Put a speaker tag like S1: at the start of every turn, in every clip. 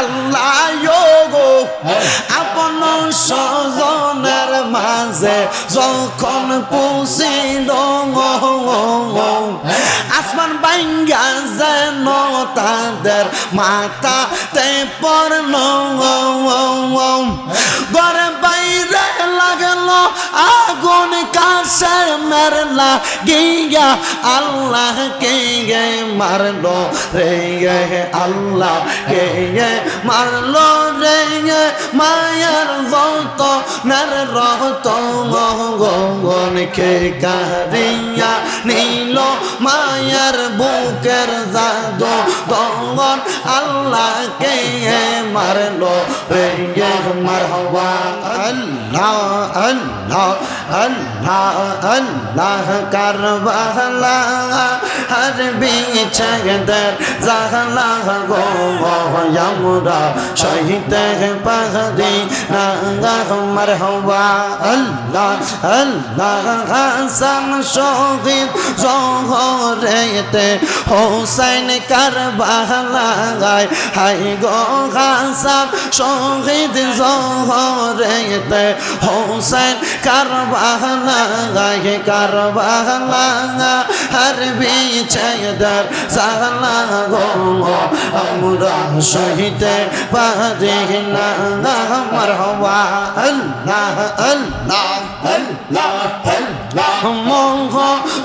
S1: আল্লাহ গো আপন স্বজনের মাঝে যখন পুষিল আসমান বাইঙ্গা যেন তাদের মাথা তে পড়ল ঘরে বাইরে লাগল আগুন কাছে মেরলা, গিয়া আল্লাহ কে গে মারলো রে গে আল্লাহ কে গে মারলো রে গে মায়ের যত নার রহত গগন কে কারিয়া নীল, মায়ের বুকের জাদু গগন আল্লাহ কে মারলো রে গে মার হওয়া আল্লাহ আল্লাহ আল্লাহ আল্লাহ কারবালা, হর বিছাগদর জাহলা গো আমরা শহীদ পাহদি নাঙ্গা মারহবা আল্লাহ আল্লাহ হাসান শহীদ জহরেতে হোসেন কারবালা গায় হাই গো হাসান, শহীদ জহরেতে হোসেন কারবালা গায় কারবালা হর বিছাগদর জাহলা গো। আমরা শহীদ পারে না, মারহবা, আল্লাহ আল্লাহ আল্লাহ। আল্লাহ মোহ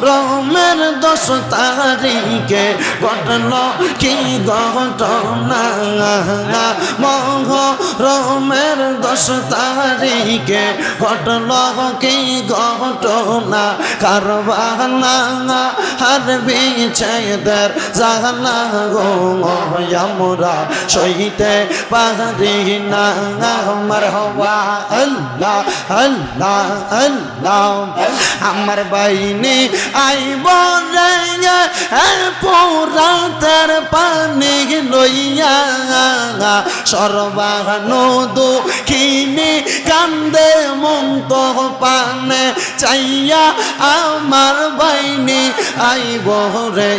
S1: রমের দশ তারিখে ঘটল কি ঘটনা? মোহ রমের দশ তারিখে ঘটল কি ঘটনা? কারবানা হার বিছেদের জাহানা গো আমরা সইতে পারি না। মারহবা আল্লাহ আল্লাহ আল্লাহ। আমার বাইনি আইব পোরাতের পানি লইয়া। সর্বানু দুঃখিনী কান্দে মন্ত পানে চাইয়া আমার বাইনি আইব রে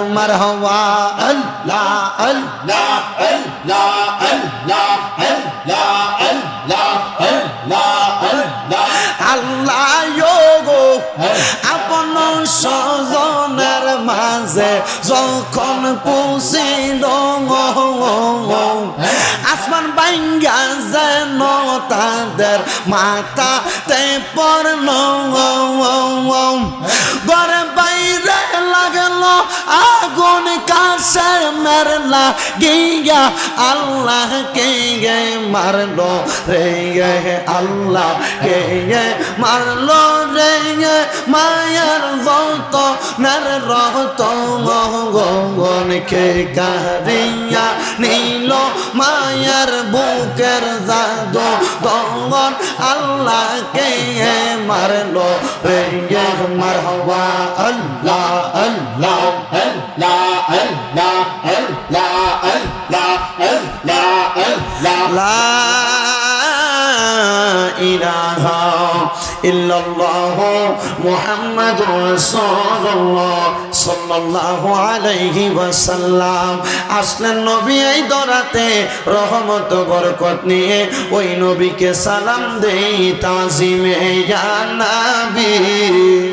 S1: আমার হওয়া আল্লাহ আল্লাহ আল্লাহ আল্লাহ আল্লাহ। স্বজনের মাঝে যখন পৌঁছিল আসমান বাঙ্গা যেন তাদের মাথাতে পড়ল গরম কাছে মেরলা গিয়া আল্লাহ কে গে মারলো রে গে আল্লাহ কে গে মারলো রে গে মায়ের যত নার রহত গগন কে কারিয়া নীল, মায়ের বুকের জাদু গগন আল্লাহ কে মারলো রে গে মার হওয়া আল্লাহ। ইল্লাল্লাহ আসলেন নবী এই দরাতে রহমত বরকত নিয়ে ওই নবীকে সালাম দেই তাজিমে